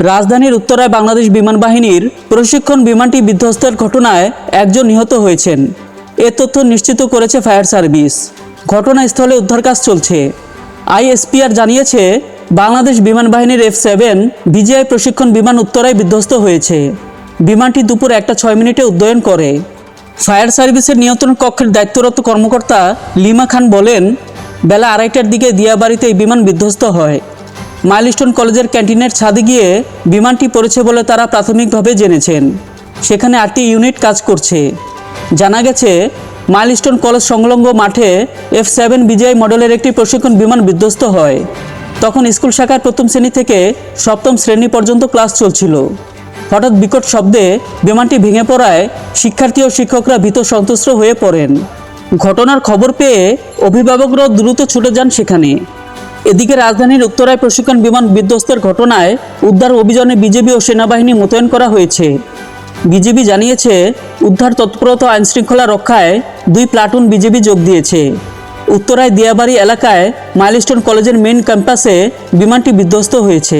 রাজধানীর উত্তরায় বাংলাদেশ বিমান বাহিনীর প্রশিক্ষণ বিমানটি বিধ্বস্তের ঘটনায় একজন নিহত হয়েছেন। এ তথ্য নিশ্চিত করেছে ফায়ার সার্ভিস। ঘটনাস্থলে উদ্ধার কাজ চলছে। আইএসপিআর জানিয়েছে, বাংলাদেশ বিমান বাহিনীর এফ সেভেন বিজিআই প্রশিক্ষণ বিমান উত্তরায় বিধ্বস্ত হয়েছে। বিমানটি দুপুর একটা ছয় মিনিটে উড্ডয়ন করে। ফায়ার সার্ভিসের নিয়ন্ত্রণ কক্ষের দায়িত্বরত কর্মকর্তা লিমা খান বলেন, বেলা আড়াইটার দিকে দিয়াবাড়িতে এই বিমান বিধ্বস্ত হয়। মাইলস্টোন কলেজের ক্যান্টিনের ছাদে গিয়ে বিমানটি পড়েছে বলে তারা প্রাথমিকভাবে জেনেছেন। সেখানে আটটি ইউনিট কাজ করছে। জানা গেছে, মাইলস্টোন কলেজ সংলগ্ন মাঠে এফ সেভেন বিজিআই মডেলের একটি প্রশিক্ষণ বিমান বিধ্বস্ত হয়। তখন স্কুল শাখার প্রথম শ্রেণি থেকে সপ্তম শ্রেণি পর্যন্ত ক্লাস চলছিল। হঠাৎ বিকট শব্দে বিমানটি ভেঙে পড়ায় শিক্ষার্থী ও শিক্ষকরা ভীত সন্তুষ্ট হয়ে পড়েন। ঘটনার খবর পেয়ে অভিভাবকরাও দ্রুত ছুটে যান সেখানে। এদিকে রাজধানীর উত্তরায় প্রশিক্ষণ বিমান বিধ্বস্তের ঘটনায় উদ্ধার অভিযানে বিজেপি ও সেনাবাহিনী মোতায়েন করা হয়েছে। বিজেপি জানিয়েছে, উদ্ধার তৎপরতা আইনশৃঙ্খলা রক্ষায় দুই প্লাটুন বিজেপি যোগ দিয়েছে। উত্তরায় দিয়াবাড়ি এলাকায় মাইলস্টোন কলেজের মেন ক্যাম্পাসে বিমানটি বিধ্বস্ত হয়েছে।